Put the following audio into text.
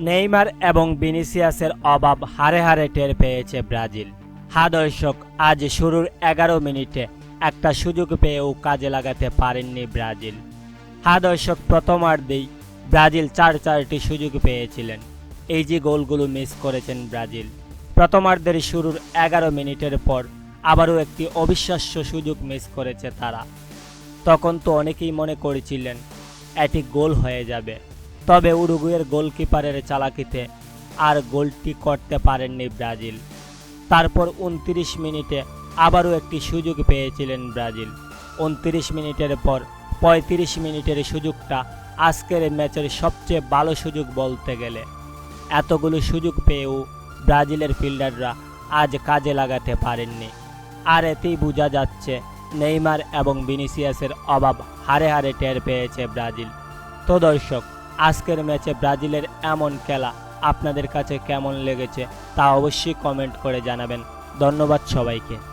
Neymar এবং বিনিসিয়াসের অভাব হারে হারে টের পেয়েছে ব্রাজিল। হা দর্শক আজ শুরুর এগারো মিনিটে একটা সুযোগ পেয়েও কাজে লাগাতে পারেননি ব্রাজিল। হা দর্শক প্রথমার্ধেই ব্রাজিল চার চারটি সুযোগ পেয়েছিলেন। এই যে গোলগুলো মিস করেছেন ব্রাজিল। প্রথমার্ধের শুরুর এগারো মিনিটের পর আবারও একটি অবিশ্বাস্য সুযোগ মিস করেছে তারা। তখন তো অনেকেই মনে করেছিলেন এটি গোল হয়ে যাবে। তবে উরুগুয়ের গোলকিপারের চালাকিতে আর গোলটি করতে পারেননি ব্রাজিল। তারপর উনত্রিশ মিনিটে আবারও একটি সুযোগ পেয়েছিলেন ব্রাজিল। উনত্রিশ মিনিটের পর পঁয়ত্রিশ মিনিটের সুযোগটা আজকের ম্যাচের সবচেয়ে ভালো সুযোগ বলতে গেলে। এতগুলো সুযোগ পেয়েও ব্রাজিলের ফিল্ডাররা আজ কাজে লাগাতে পারেননি। আর এতেই বোঝা যাচ্ছে নেইমার এবং বিনিসিয়াসের অভাব হারে হারে টের পেয়েছে ব্রাজিল। তো দর্শক, আজকের ম্যাচে ব্রাজিলের এমন খেলা আপনাদের কাছে কেমন লেগেছে তা অবশ্যই কমেন্ট করে জানাবেন। ধন্যবাদ সবাইকে।